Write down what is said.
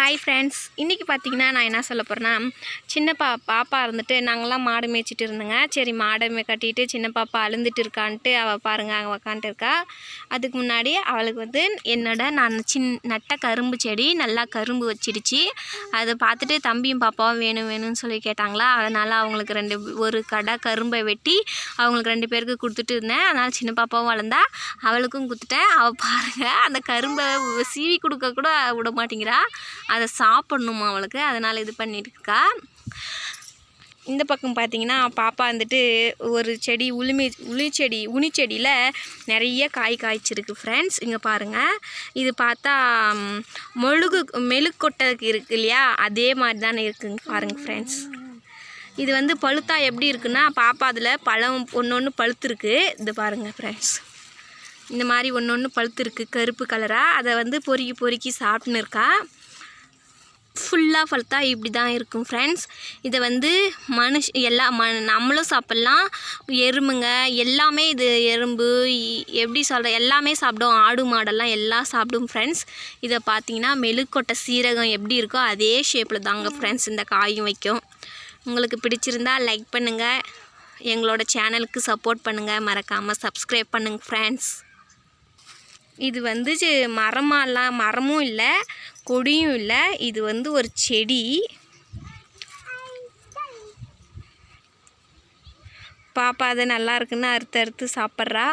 Hi friends இன்றைக்கி பார்த்தீங்கன்னா நான் என்ன சொல்ல போகிறேன்னா சின்ன பா பாப்பா இருந்துட்டு நாங்களாம் மாடு மேய்ச்சிட்டு இருந்தோங்க. சரி மாடை மே கட்டிட்டு சின்ன பாப்பா அழுந்துட்டு இருக்கான்ட்டு அவள் பாருங்க அங்கே உக்காந்துட்டு இருக்கா. அதுக்கு முன்னாடி அவளுக்கு வந்து என்னோட நான் சின் நட்ட கரும்பு செடி நல்லா கரும்பு வச்சிடுச்சு. அதை பார்த்துட்டு தம்பியும் பாப்பாவும் வேணும் வேணும்னு சொல்லி கேட்டாங்களா. அதனால் அவங்களுக்கு ரெண்டு ஒரு கடை கரும்பை வெட்டி அவங்களுக்கு ரெண்டு பேருக்கு கொடுத்துட்டு இருந்தேன். அதனால் சின்ன பாப்பாவும் வளர்ந்தா அவளுக்கும் கொடுத்துட்டேன். அவள் பாருங்கள் அந்த கரும்பை சீவி கொடுக்க கூட விட மாட்டேங்கிறா. அதை சாப்பிட்ணுமா அவளுக்கு? அதனால் இது பண்ணிட்டுருக்கா. இந்த பக்கம் பார்த்தீங்கன்னா பாப்பா வந்துட்டு ஒரு செடி உளுமி உளி செடி உனி செடியில் நிறைய காய் காய்ச்சிருக்கு ஃப்ரெண்ட்ஸ் இங்கே பாருங்கள் இது பார்த்தா மெழுகு மொழுகு மெழுக்கொட்டை இருக்கு இல்லையா? அதே மாதிரி தானே இருக்குங்க பாருங்கள் ஃப்ரெண்ட்ஸ் இது வந்து பழுத்தா எப்படி இருக்குன்னா பாப்பா அதில் பழம் ஒன்று ஒன்று பழுத்துருக்கு. இது பாருங்கள் ஃப்ரெண்ட்ஸ் இந்த மாதிரி ஒன்று ஒன்று பழுத்துருக்கு கருப்பு கலராக அதை வந்து பொறுக்கி பொறுக்கி சாப்பிட்டுன்னு இருக்கா. ஃபுல்லாக பழுத்தா இப்படி தான் இருக்கும் ஃப்ரெண்ட்ஸ் இதை வந்து மனுஷ எல்லா ம நம்மளும் சாப்பிட்லாம். எறும்புங்க எல்லாமே இது எறும்பு எப்படி சொல்கிற எல்லாமே சாப்பிடும். ஆடு மாடெல்லாம் எல்லாம் சாப்பிடும் ஃப்ரெண்ட்ஸ் இதை பார்த்தீங்கன்னா மெழுக்கொட்டை சீரகம் எப்படி இருக்கோ அதே ஷேப்பில் தாங்க ஃப்ரெண்ட்ஸ் இந்த காயும் வைக்கும். உங்களுக்கு பிடிச்சிருந்தா லைக் பண்ணுங்கள் எங்களோட சேனலுக்கு சப்போர்ட் பண்ணுங்கள் மறக்காமல் சப்ஸ்கிரைப் பண்ணுங்கள் ஃப்ரெண்ட்ஸ் இது வந்து மரமாலாம் மரமும் இல்லை. கொடியும் இல்லை இது வந்து ஒரு செடி. பாப்பா அது நல்லா இருக்குன்னு அறுத்து அறுத்து சாப்பிட்றா.